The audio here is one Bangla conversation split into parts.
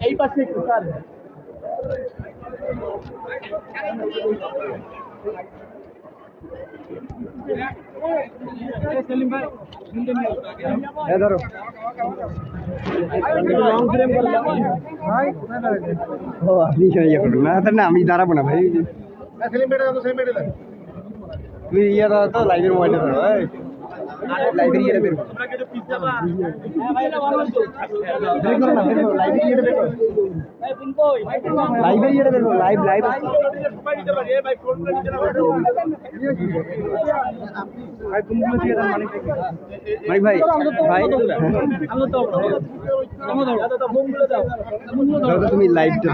এই পাশে একটু স্যার সেলিম ভাই ধরো। ও আপনি ইয়ে করুন না তাহলে আমি দাঁড়াবো না ভাই। তুমি ইয়ে দাও তো লাইভের মোবাইলটা ধরো এই লাইভের বের করো। বের বের করো লাইভের বের লাইভ লাইভ মানিক ভাই ভাই তুমি লাইভটা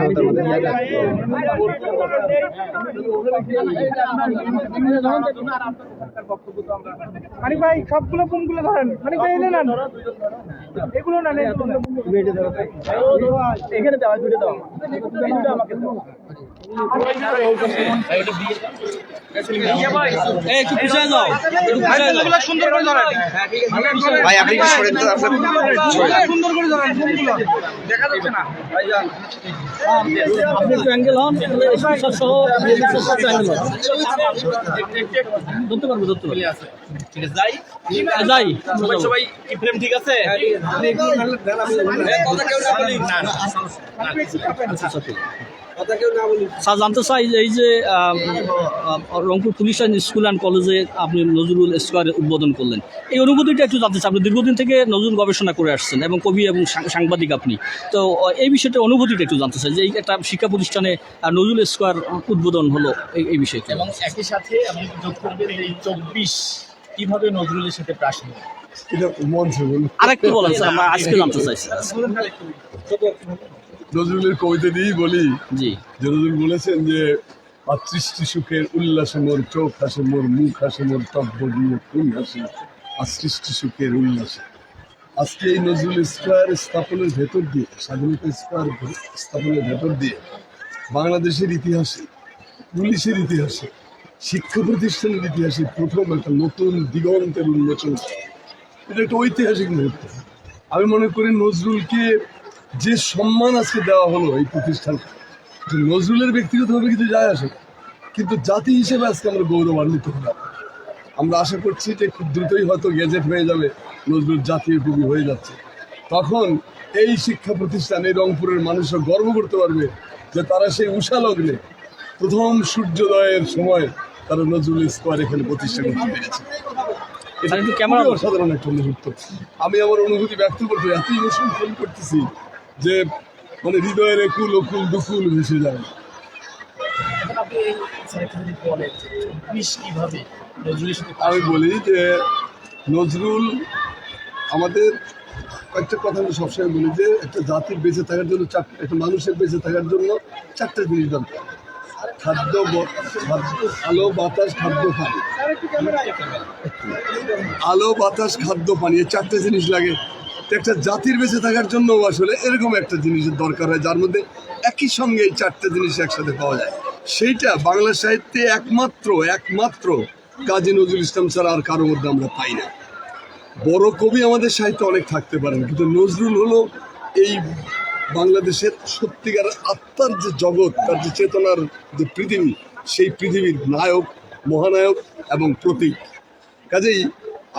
মানিক ভাই সবগুলো কুমগুলো ধরেন। মানে এনে নেন। এগুলো নেন এখানে দেওয়া দুটো দাও। আমাকে ভাই আপনি সরেন তো সুন্দর করে ধরেন ফোনগুলো। দেখা যাচ্ছে না। আপনি একটু অ্যাঙ্গেল হন সহ অ্যাঙ্গেল হন ধরতে পারব ধরতে পারব। ঠিক আছে যাই। যাই। সবাই সবাই কি ফ্রেম ঠিক আছে। কথা কেউ না বলি না না স্যার জানতে চাই যে এই যে রংপুর পুলিশ স্কুল অ্যান্ড কলেজে আপনি নজরুল স্কোয়ারে উদ্বোধন করলেন। এই অনুভূতিটা একটু জানতে চাই আপনি দীর্ঘদিন থেকে নজরুল গবেষণা করে আসছেন এবং কবি এবং সাংবাদিক আপনি। তো এই বিষয়টা অনুভূতিটা একটু জানতে চাই যে এই একটা শিক্ষা প্রতিষ্ঠানে নজরুল স্কোয়ার উদ্বোধন হলো এই এই বিষয়টা। এবং একই সাথে আপনি যোগ করবেন এই চব্বিশ কীভাবে নজরুলের সাথে প্রাসঙ্গিক এটা আরেকটু বলেন স্যার আজকে জানতে চাইছি নজরুলের কবিতা দিয়েই বলি। জি। যে নজরুল বলেছেন যে আর সৃষ্টি সুখের উল্লাসে মোর চোখ হাসে মোর মুখ হাসে মোর তব্য দিয়ে খুন হাসে আর সৃষ্টি সুখের উল্লাসে। আজকে এই নজরুল স্কোয়ার স্থাপনের ভেতর দিয়ে স্বাধীনতা স্কোয়ার স্থাপনের ভেতর দিয়ে বাংলাদেশের ইতিহাসে পুলিশের ইতিহাসে শিক্ষা প্রতিষ্ঠানের ইতিহাসে প্রথম একটা নতুন দিগন্তের উন্মোচন এটা একটা ঐতিহাসিক মুহূর্ত। আমি মনে করি নজরুলকে যে সম্মান আজকে দেওয়া হলো এই প্রতিষ্ঠান যে নজরুলের ব্যক্তিগতভাবে কিছু যায় আসে কিন্তু জাতি হিসেবে আজকে আমরা গৌরবান্বিত হলাম। আমরা আশা করছি যে খুব দ্রুতই হয়তো গেজেট হয়ে যাবে নজরুল জাতীয় কবি হয়ে যাচ্ছে। তখন এই শিক্ষা প্রতিষ্ঠান এই রংপুরের মানুষরা গর্ব করতে পারবে যে তারা সেই উষা লগ্নে প্রথম সূর্যোদয়ের সময় তারা নজরুল স্কোয়ার এখানে প্রতিষ্ঠা করতে পেরেছে। এটা একটু খুবই ক্যামেরা একটা মুহূর্ত আমি আমার অনুভূতি ব্যক্ত করতে এত ইমোশন ফিল করতেছি যে মানে হৃদয়ের একুল অকুল দুকুল ভেসে যায়। আমি বলি যে নজরুল আমাদের একটা কথা আমি সবসময় বলি যে একটা জাতির বেঁচে থাকার জন্য চার একটা মানুষের বেঁচে থাকার জন্য চারটা জিনিস দরকার। খাদ্য খাদ্য আলো বাতাস খাদ্য পানি। আলো বাতাস খাদ্য পানি এই চারটে জিনিস লাগে। একটা জাতির বেঁচে থাকার জন্য আসলে এরকম একটা জিনিসের দরকার হয়, যার মধ্যে একই সঙ্গে এই চারটে জিনিস একসাথে পাওয়া যায়। সেইটা বাংলা সাহিত্যে একমাত্র একমাত্র কাজী নজরুল ইসলাম ছাড়া আর কারোর মধ্যে আমরা পাই না। বড় কবি আমাদের সাহিত্যে অনেক থাকতে পারেন, কিন্তু নজরুল হলো এই বাংলাদেশের সত্যিকার আত্মার যে জগৎ, তার যে চেতনার যে পৃথিবী, সেই পৃথিবীর নায়ক, মহানায়ক এবং প্রতীক। কাজেই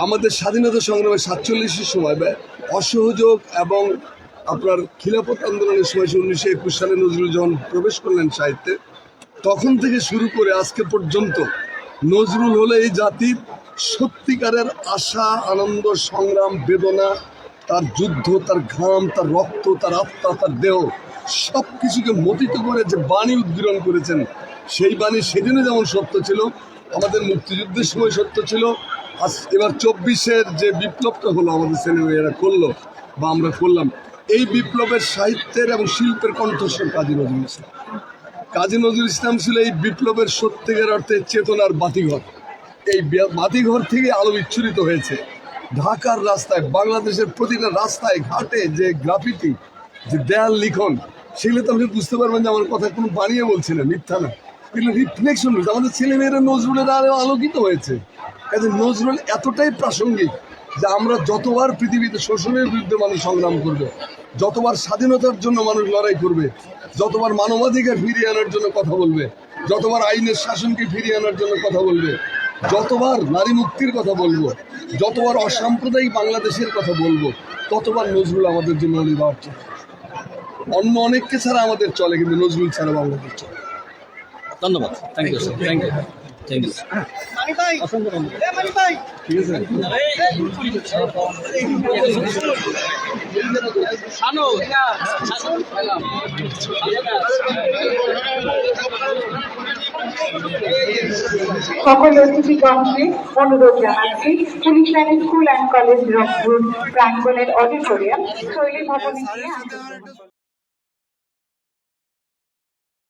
আমাদের স্বাধীনতা সংগ্রামের সাতচল্লিশের সময় অসহযোগ এবং আপনার খিলাফত আন্দোলনের সময় উনিশশো একুশ সালে নজরুল যখন প্রবেশ করলেন সাহিত্যে, তখন থেকে শুরু করে আজকে পর্যন্ত নজরুল হলো এই জাতির সত্যিকারের আশা, আনন্দ, সংগ্রাম, বেদনা, তার যুদ্ধ, তার ঘাম, তার রক্ত, তার আত্মা, তার দেহ সব কিছুকে মতিত করে যে বাণী উদ্গীরণ করেছেন, সেই বাণী সেদিনও যেমন সত্য ছিল, আমাদের মুক্তিযুদ্ধের সময় সত্য ছিল এবার চব্বিশের যে বিপ্লবটা হলো আমাদের ছেলেমেয়েরা করল বা আমরা করলাম, এই বিপ্লবের সাহিত্যের এবং শিল্পের কণ্ঠস্বর কাজী নজরুল ইসলাম। কাজী নজরুল ইসলাম ছিল এই বিপ্লবের সত্যিকার অর্থে চেতনার বাতিঘর। এই বাতিঘর থেকে আলো বিচ্ছুরিত হয়েছে। ঢাকার রাস্তায়, বাংলাদেশের প্রতিটা রাস্তায়, ঘাটে যে গ্রাফিতি, যে দেয়াল লিখন, সেগুলো তো আপনি বুঝতে পারবেন যে আমার কথা কোনো বানিয়ে বলছি না, মিথ্যা না। রিফ্লেকশন আমাদের ছেলেমেয়েরা নজরুলের আলো আলোকিত হয়েছে। কাজে নজরুল এতটাই প্রাসঙ্গিক যে আমরা যতবার পৃথিবীতে শোষণের বিরুদ্ধে মানুষ সংগ্রাম করবে, যতবার স্বাধীনতার জন্য মানুষ লড়াই করবে, যতবার মানবাধিকার ফিরিয়ে আনার জন্য কথা বলবে, যতবার আইনের শাসনকে ফিরিয়ে আনার জন্য কথা বলবে, যতবার নারী মুক্তির কথা বলব, যতবার অসাম্প্রদায়িক বাংলাদেশের কথা বলব, ততবার নজরুল আমাদের জন্য অনিবার্য। অন্য অনেককে ছাড়া আমাদের চলে, কিন্তু নজরুল ছাড়া বাংলাদেশ চলে। ধন্যবাদ। Thank you sir thank you thank you ঠিক আছে সকল অতিথিগণকে অনুরোধ জানাচ্ছি, police line, school and college, Rangpur প্রাঙ্গণের auditorium, শৈলী ভবনে